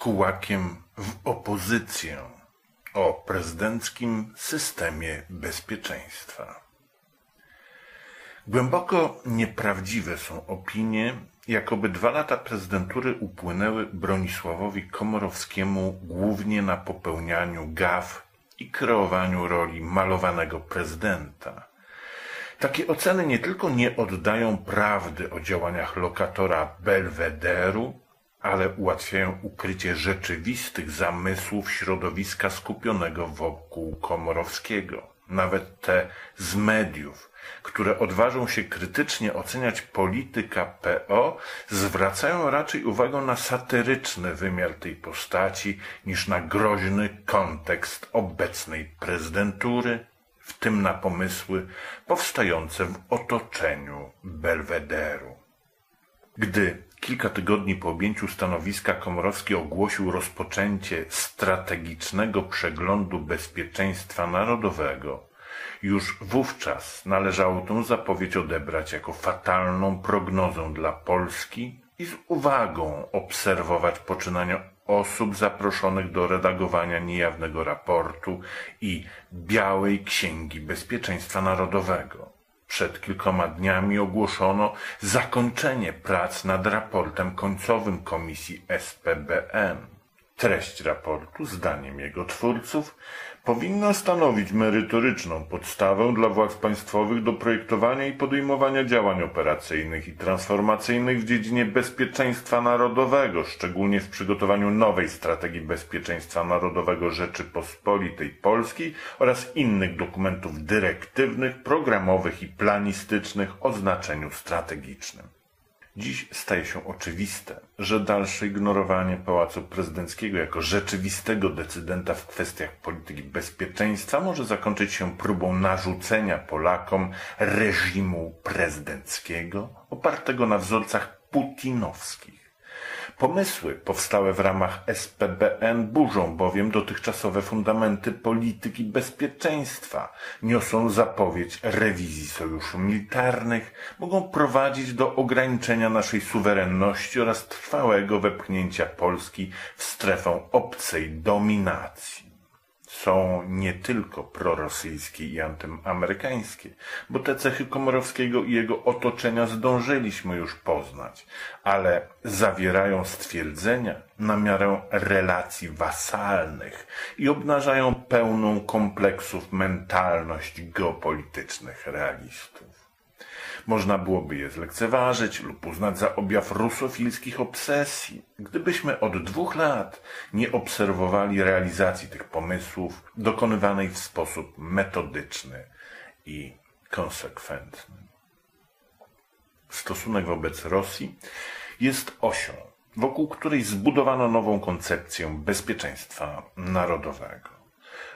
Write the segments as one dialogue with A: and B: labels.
A: kułakiem w opozycję o prezydenckim systemie bezpieczeństwa. Głęboko nieprawdziwe są opinie, jakoby dwa lata prezydentury upłynęły Bronisławowi Komorowskiemu głównie na popełnianiu gaf i kreowaniu roli malowanego prezydenta. Takie oceny nie tylko nie oddają prawdy o działaniach lokatora Belwederu, ale ułatwiają ukrycie rzeczywistych zamysłów środowiska skupionego wokół Komorowskiego. Nawet te z mediów, które odważą się krytycznie oceniać polityka PO, zwracają raczej uwagę na satyryczny wymiar tej postaci niż na groźny kontekst obecnej prezydentury, w tym na pomysły powstające w otoczeniu Belwederu. Gdy kilka tygodni po objęciu stanowiska Komorowski ogłosił rozpoczęcie strategicznego przeglądu bezpieczeństwa narodowego, już wówczas należało tę zapowiedź odebrać jako fatalną prognozę dla Polski i z uwagą obserwować poczynania osób zaproszonych do redagowania niejawnego raportu i Białej Księgi Bezpieczeństwa Narodowego. Przed kilkoma dniami ogłoszono zakończenie prac nad raportem końcowym Komisji SPBN. Treść raportu, zdaniem jego twórców, powinna stanowić merytoryczną podstawę dla władz państwowych do projektowania i podejmowania działań operacyjnych i transformacyjnych w dziedzinie bezpieczeństwa narodowego, szczególnie w przygotowaniu nowej strategii bezpieczeństwa narodowego Rzeczypospolitej Polskiej oraz innych dokumentów dyrektywnych, programowych i planistycznych o znaczeniu strategicznym. Dziś staje się oczywiste, że dalsze ignorowanie Pałacu Prezydenckiego jako rzeczywistego decydenta w kwestiach polityki bezpieczeństwa może zakończyć się próbą narzucenia Polakom reżimu prezydenckiego opartego na wzorcach putinowskich. Pomysły powstałe w ramach SPBN burzą bowiem dotychczasowe fundamenty polityki bezpieczeństwa, niosą zapowiedź rewizji sojuszy militarnych, mogą prowadzić do ograniczenia naszej suwerenności oraz trwałego wepchnięcia Polski w strefę obcej dominacji są nie tylko prorosyjskie i antyamerykańskie, bo te cechy Komorowskiego i jego otoczenia zdążyliśmy już poznać, ale zawierają stwierdzenia na miarę relacji wasalnych i obnażają pełną kompleksów mentalność geopolitycznych realistów. Można byłoby je zlekceważyć lub uznać za objaw rusofilskich obsesji, gdybyśmy od dwóch lat nie obserwowali realizacji tych pomysłów dokonywanej w sposób metodyczny i konsekwentny. Stosunek wobec Rosji jest osią, wokół której zbudowano nową koncepcję bezpieczeństwa narodowego.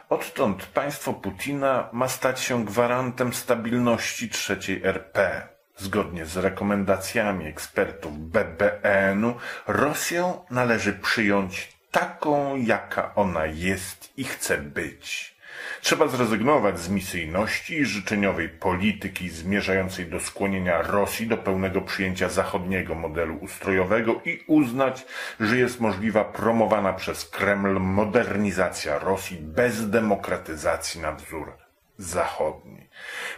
A: Odtąd państwo Putina ma stać się gwarantem stabilności trzeciej RP. Zgodnie z rekomendacjami ekspertów BBN-u, Rosję należy przyjąć taką, jaka ona jest i chce być. Trzeba zrezygnować z misyjności i życzeniowej polityki zmierzającej do skłonienia Rosji do pełnego przyjęcia zachodniego modelu ustrojowego i uznać, że jest możliwa promowana przez Kreml modernizacja Rosji bez demokratyzacji na wzór zachodni.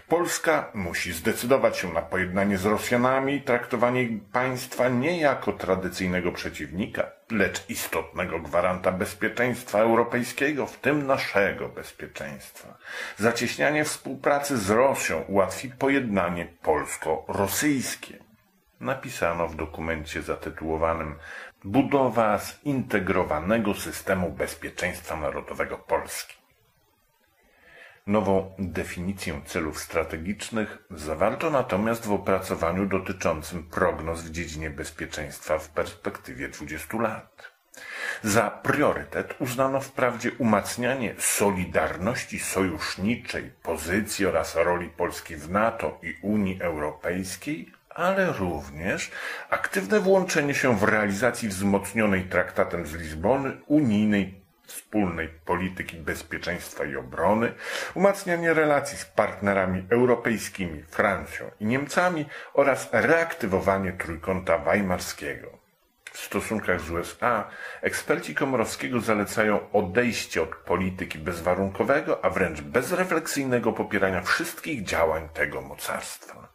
A: Polska musi zdecydować się na pojednanie z Rosjanami i traktowanie państwa nie jako tradycyjnego przeciwnika, lecz istotnego gwaranta bezpieczeństwa europejskiego, w tym naszego bezpieczeństwa. Zacieśnianie współpracy z Rosją ułatwi pojednanie polsko-rosyjskie. Napisano w dokumencie zatytułowanym Budowa zintegrowanego systemu bezpieczeństwa narodowego Polski. Nową definicję celów strategicznych zawarto natomiast w opracowaniu dotyczącym prognoz w dziedzinie bezpieczeństwa w perspektywie 20 lat. Za priorytet uznano wprawdzie umacnianie solidarności sojuszniczej, pozycji oraz roli Polski w NATO i Unii Europejskiej, ale również aktywne włączenie się w realizacji wzmocnionej traktatem z Lizbony unijnej wspólnej polityki bezpieczeństwa i obrony, umacnianie relacji z partnerami europejskimi, Francją i Niemcami oraz reaktywowanie trójkąta weimarskiego. w stosunkach z USA, eksperci Komorowskiego zalecają odejście od polityki bezwarunkowego, a wręcz bezrefleksyjnego popierania wszystkich działań tego mocarstwa.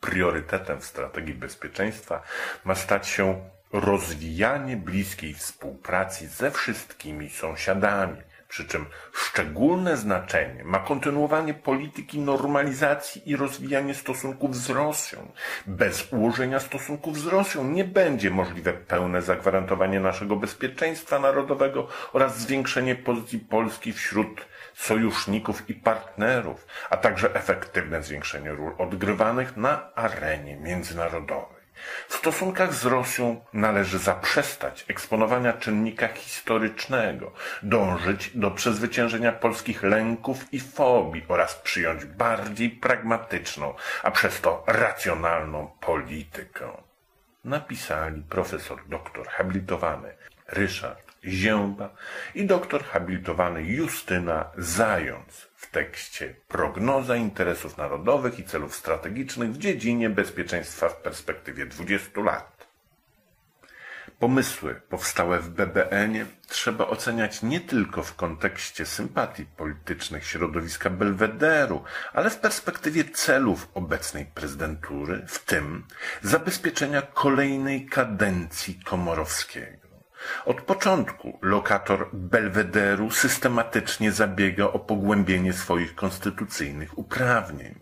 A: Priorytetem w strategii bezpieczeństwa ma stać się rozwijanie bliskiej współpracy ze wszystkimi sąsiadami, przy czym szczególne znaczenie ma kontynuowanie polityki normalizacji i rozwijanie stosunków z Rosją. Bez ułożenia stosunków z Rosją nie będzie możliwe pełne zagwarantowanie naszego bezpieczeństwa narodowego oraz zwiększenie pozycji Polski wśród sojuszników i partnerów, a także efektywne zwiększenie ról odgrywanych na arenie międzynarodowej. W stosunkach z Rosją należy zaprzestać eksponowania czynnika historycznego, dążyć do przezwyciężenia polskich lęków i fobii oraz przyjąć bardziej pragmatyczną, a przez to racjonalną politykę. Napisali profesor doktor habilitowany Ryszard Zięba i doktor habilitowany Justyna Zając w tekście Prognoza interesów narodowych i celów strategicznych w dziedzinie bezpieczeństwa w perspektywie 20 lat. Pomysły powstałe w BBN-ie trzeba oceniać nie tylko w kontekście sympatii politycznych środowiska Belwederu, ale w perspektywie celów obecnej prezydentury, w tym zabezpieczenia kolejnej kadencji Komorowskiego. Od początku lokator Belwederu systematycznie zabiega o pogłębienie swoich konstytucyjnych uprawnień.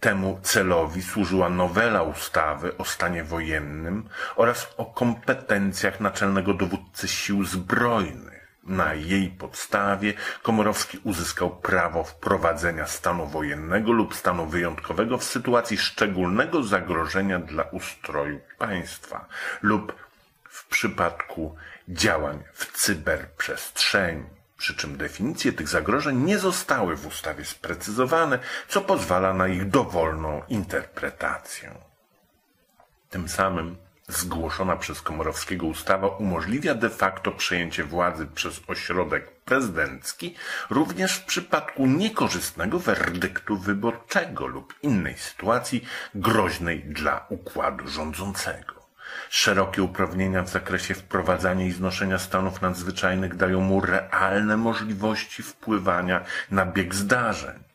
A: Temu celowi służyła nowela ustawy o stanie wojennym oraz o kompetencjach naczelnego dowódcy sił zbrojnych. Na jej podstawie Komorowski uzyskał prawo wprowadzenia stanu wojennego lub stanu wyjątkowego w sytuacji szczególnego zagrożenia dla ustroju państwa lub w przypadku działań w cyberprzestrzeni. Przy czym definicje tych zagrożeń nie zostały w ustawie sprecyzowane, co pozwala na ich dowolną interpretację. Tym samym zgłoszona przez Komorowskiego ustawa umożliwia de facto przejęcie władzy przez ośrodek prezydencki również w przypadku niekorzystnego werdyktu wyborczego lub innej sytuacji groźnej dla układu rządzącego. Szerokie uprawnienia w zakresie wprowadzania i znoszenia stanów nadzwyczajnych dają mu realne możliwości wpływania na bieg zdarzeń.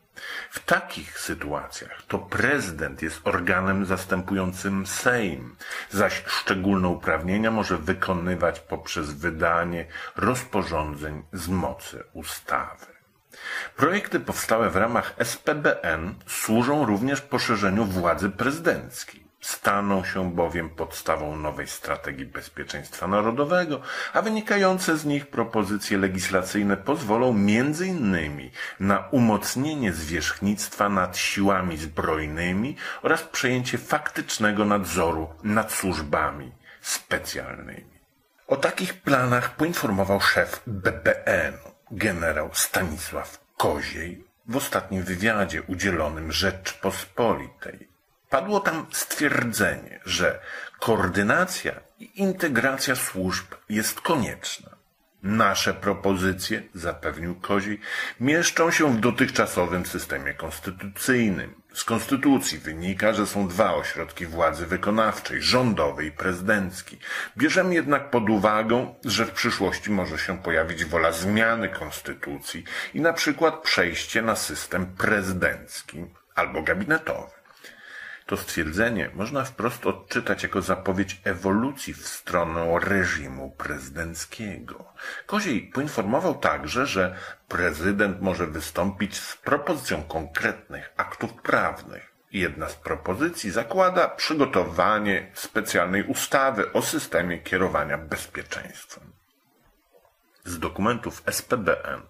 A: W takich sytuacjach to prezydent jest organem zastępującym Sejm, zaś szczególne uprawnienia może wykonywać poprzez wydanie rozporządzeń z mocy ustawy. Projekty powstałe w ramach SPBN służą również poszerzeniu władzy prezydenckiej. Staną się bowiem podstawą nowej strategii bezpieczeństwa narodowego, a wynikające z nich propozycje legislacyjne pozwolą innymi na umocnienie zwierzchnictwa nad siłami zbrojnymi oraz przejęcie faktycznego nadzoru nad służbami specjalnymi. O takich planach poinformował szef BBN, generał Stanisław Koziej, w ostatnim wywiadzie udzielonym Rzeczpospolitej. Padło tam stwierdzenie, że koordynacja i integracja służb jest konieczna. Nasze propozycje, zapewnił Kozi, mieszczą się w dotychczasowym systemie konstytucyjnym. Z konstytucji wynika, że są dwa ośrodki władzy wykonawczej, rządowy i prezydencki. Bierzemy jednak pod uwagę, że w przyszłości może się pojawić wola zmiany konstytucji i na przykład przejście na system prezydencki albo gabinetowy. To stwierdzenie można wprost odczytać jako zapowiedź ewolucji w stronę reżimu prezydenckiego. Koziej poinformował także, że prezydent może wystąpić z propozycją konkretnych aktów prawnych. Jedna z propozycji zakłada przygotowanie specjalnej ustawy o systemie kierowania bezpieczeństwem. Z dokumentów SPBN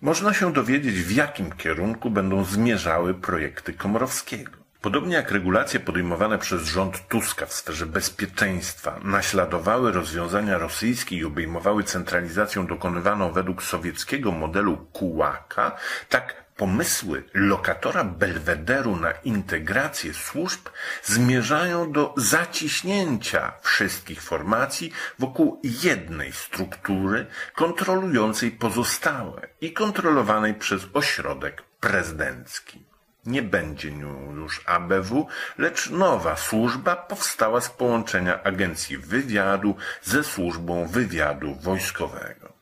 A: można się dowiedzieć, w jakim kierunku będą zmierzały projekty Komorowskiego. Podobnie jak regulacje podejmowane przez rząd Tuska w sferze bezpieczeństwa naśladowały rozwiązania rosyjskie i obejmowały centralizację dokonywaną według sowieckiego modelu Kułaka, tak pomysły lokatora Belwederu na integrację służb zmierzają do zaciśnięcia wszystkich formacji wokół jednej struktury kontrolującej pozostałe i kontrolowanej przez ośrodek prezydencki. Nie będzie nią już ABW, lecz nowa służba powstała z połączenia Agencji Wywiadu ze Służbą Wywiadu Wojskowego.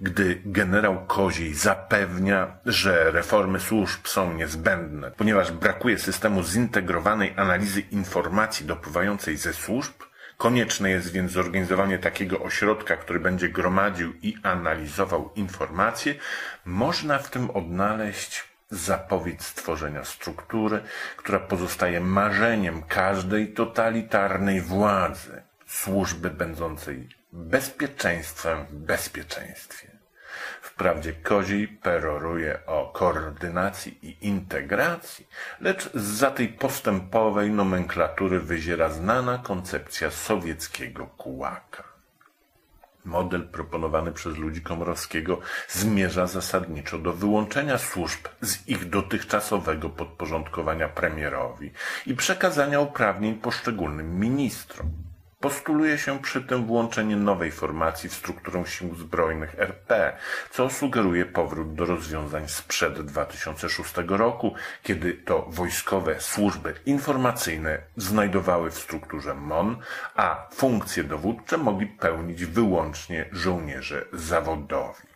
A: Gdy generał Koziej zapewnia, że reformy służb są niezbędne, ponieważ brakuje systemu zintegrowanej analizy informacji dopływającej ze służb, Konieczne jest więc zorganizowanie takiego ośrodka, który będzie gromadził i analizował informacje. Można w tym odnaleźć zapowiedź stworzenia struktury, która pozostaje marzeniem każdej totalitarnej władzy, służby będącej bezpieczeństwem w bezpieczeństwie. Wprawdzie Koziej peroruje o koordynacji i integracji, lecz za tej postępowej nomenklatury wyziera znana koncepcja sowieckiego kułaka. Model proponowany przez ludzi Komorowskiego zmierza zasadniczo do wyłączenia służb z ich dotychczasowego podporządkowania premierowi i przekazania uprawnień poszczególnym ministrom. Postuluje się przy tym włączenie nowej formacji w strukturę sił zbrojnych RP, co sugeruje powrót do rozwiązań sprzed 2006 roku, kiedy to wojskowe służby informacyjne znajdowały w strukturze MON, a funkcje dowódcze mogli pełnić wyłącznie żołnierze zawodowi.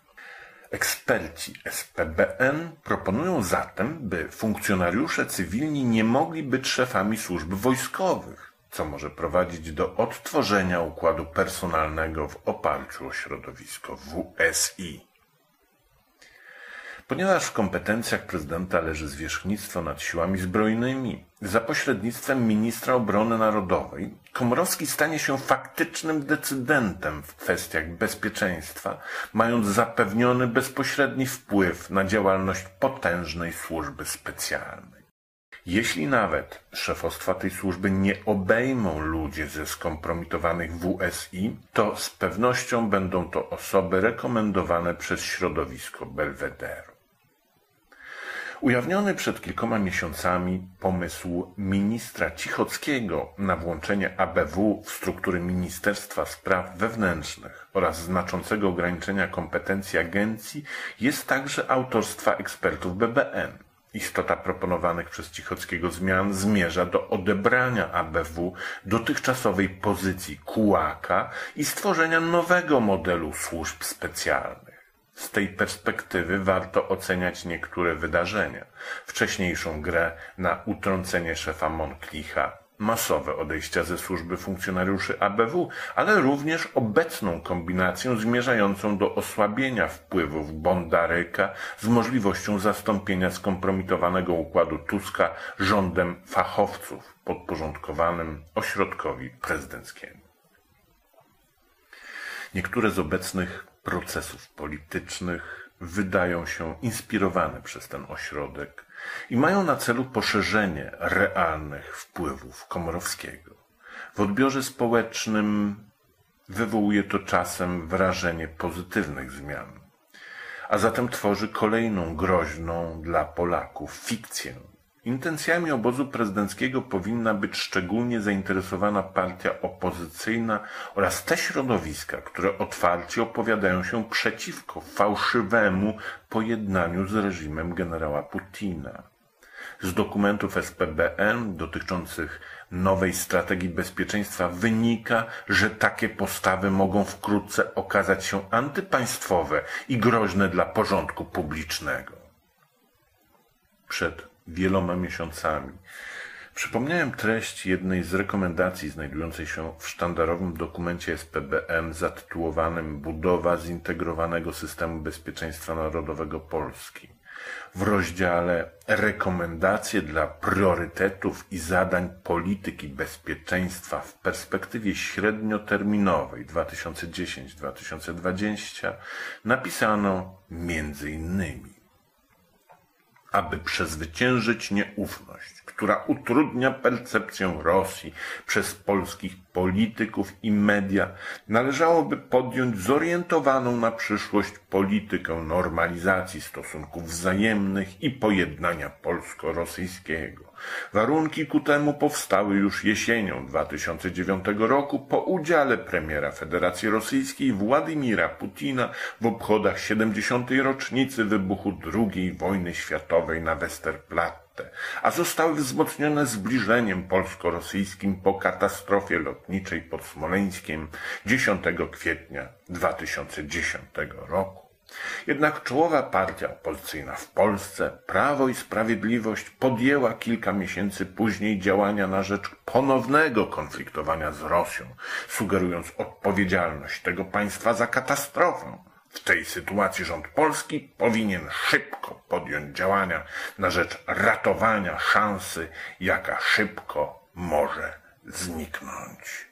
A: Eksperci SPBN proponują zatem, by funkcjonariusze cywilni nie mogli być szefami służb wojskowych co może prowadzić do odtworzenia układu personalnego w oparciu o środowisko WSI. Ponieważ w kompetencjach prezydenta leży zwierzchnictwo nad siłami zbrojnymi, za pośrednictwem ministra obrony narodowej, Komorowski stanie się faktycznym decydentem w kwestiach bezpieczeństwa, mając zapewniony bezpośredni wpływ na działalność potężnej służby specjalnej. Jeśli nawet szefostwa tej służby nie obejmą ludzie ze skompromitowanych WSI, to z pewnością będą to osoby rekomendowane przez środowisko Belwederu. Ujawniony przed kilkoma miesiącami pomysł ministra Cichockiego na włączenie ABW w struktury Ministerstwa Spraw Wewnętrznych oraz znaczącego ograniczenia kompetencji agencji jest także autorstwa ekspertów BBN. Istota proponowanych przez Cichockiego zmian zmierza do odebrania ABW dotychczasowej pozycji kułaka i stworzenia nowego modelu służb specjalnych. Z tej perspektywy warto oceniać niektóre wydarzenia. Wcześniejszą grę na utrącenie szefa Monklicha, masowe odejścia ze służby funkcjonariuszy ABW, ale również obecną kombinację zmierzającą do osłabienia wpływów Bondaryka z możliwością zastąpienia skompromitowanego układu Tuska rządem fachowców podporządkowanym ośrodkowi prezydenckiemu. Niektóre z obecnych procesów politycznych wydają się inspirowane przez ten ośrodek i mają na celu poszerzenie realnych wpływów Komorowskiego. W odbiorze społecznym wywołuje to czasem wrażenie pozytywnych zmian, a zatem tworzy kolejną groźną dla Polaków fikcję, Intencjami obozu prezydenckiego powinna być szczególnie zainteresowana partia opozycyjna oraz te środowiska, które otwarcie opowiadają się przeciwko fałszywemu pojednaniu z reżimem generała Putina. Z dokumentów SPBN dotyczących nowej strategii bezpieczeństwa wynika, że takie postawy mogą wkrótce okazać się antypaństwowe i groźne dla porządku publicznego. Przed wieloma miesiącami. Przypomniałem treść jednej z rekomendacji znajdującej się w sztandarowym dokumencie SPBM zatytułowanym Budowa zintegrowanego systemu bezpieczeństwa narodowego Polski. W rozdziale Rekomendacje dla priorytetów i zadań polityki bezpieczeństwa w perspektywie średnioterminowej 2010-2020 napisano między innymi aby przezwyciężyć nieufność, która utrudnia percepcję Rosji przez polskich polityków i media, należałoby podjąć zorientowaną na przyszłość politykę normalizacji stosunków wzajemnych i pojednania polsko-rosyjskiego. Warunki ku temu powstały już jesienią 2009 roku po udziale premiera Federacji Rosyjskiej Władimira Putina w obchodach 70. rocznicy wybuchu II wojny światowej na Westerplatte, a zostały wzmocnione zbliżeniem polsko-rosyjskim po katastrofie lotniczej pod Smoleńskiem 10 kwietnia 2010 roku. Jednak czołowa partia opozycyjna w Polsce, Prawo i Sprawiedliwość, podjęła kilka miesięcy później działania na rzecz ponownego konfliktowania z Rosją, sugerując odpowiedzialność tego państwa za katastrofę. W tej sytuacji rząd polski powinien szybko podjąć działania na rzecz ratowania szansy, jaka szybko może zniknąć.